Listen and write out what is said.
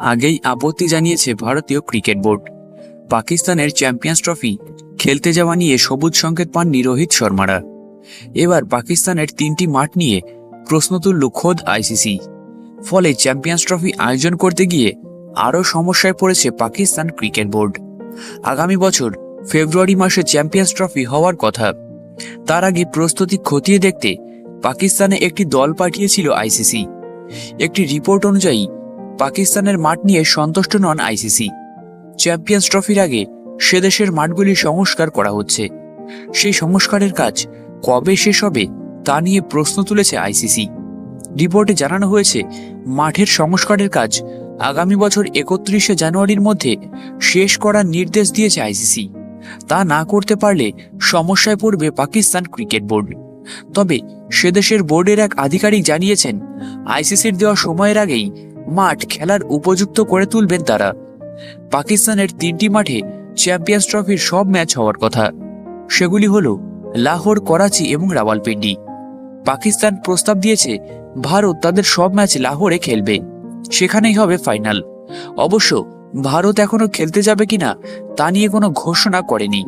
আগেই আপত্তি জানিয়েছে ভারতীয় ক্রিকেট বোর্ড। পাকিস্তানের চ্যাম্পিয়ন্স ট্রফি খেলতে যাওয়া নিয়ে সবুজ সংকেত পাননি রোহিত শর্মারা। এবার পাকিস্তানের তিনটি মাঠ নিয়ে প্রশ্ন তুলল খোদ আইসিসি। ফলে চ্যাম্পিয়ন্স ট্রফি আয়োজন করতে গিয়ে আরও সমস্যায় পড়েছে পাকিস্তান ক্রিকেট বোর্ড। আগামী বছর ফেব্রুয়ারি মাসে চ্যাম্পিয়ন্স ট্রফি হওয়ার কথা। তার আগে প্রস্তুতি খতিয়ে দেখতে পাকিস্তানে একটি দল পাঠিয়েছিল আইসিসি। একটি রিপোর্ট অনুযায়ী পাকিস্তানের মাঠ নিয়ে সন্তুষ্ট নন আইসিসি। চ্যাম্পিয়ন্স ট্রফির আগে সে দেশের মাঠগুলি সংস্কার করা হচ্ছে। সেই সংস্কারের কাজ কবে শেষ হবে তা নিয়ে প্রশ্ন তুলেছে আইসিসি। রিপোর্টে জানানো হয়েছে, মাঠের সংস্কারের কাজ আগামী বছর একত্রিশে জানুয়ারির মধ্যে শেষ করার নির্দেশ দিয়েছে আইসিসি। তা না করতে পারলে সমস্যায় পড়বে পাকিস্তান ক্রিকেট বোর্ড। তবে সে দেশের বোর্ডের এক আধিকারিক জানিয়েছেন, আইসিসির দেওয়া সময়ের আগেই মাঠ খেলার উপযুক্ত করে তুলবেন তারা। পাকিস্তানের তিনটি মাঠে চ্যাম্পিয়ন্স ট্রফির সব ম্যাচ হওয়ার কথা। সেগুলি হল লাহোর, করাচি এবং রাওয়ালপিন্ডি। পাকিস্তান প্রস্তাব দিয়েছে, ভারত তাদের সব ম্যাচ লাহোরে খেলবে। সেখানেই হবে ফাইনাল। অবশ্য, ভারত এখনও খেলতে যাবে কিনা তা নিয়ে কোনো ঘোষণা করেনি।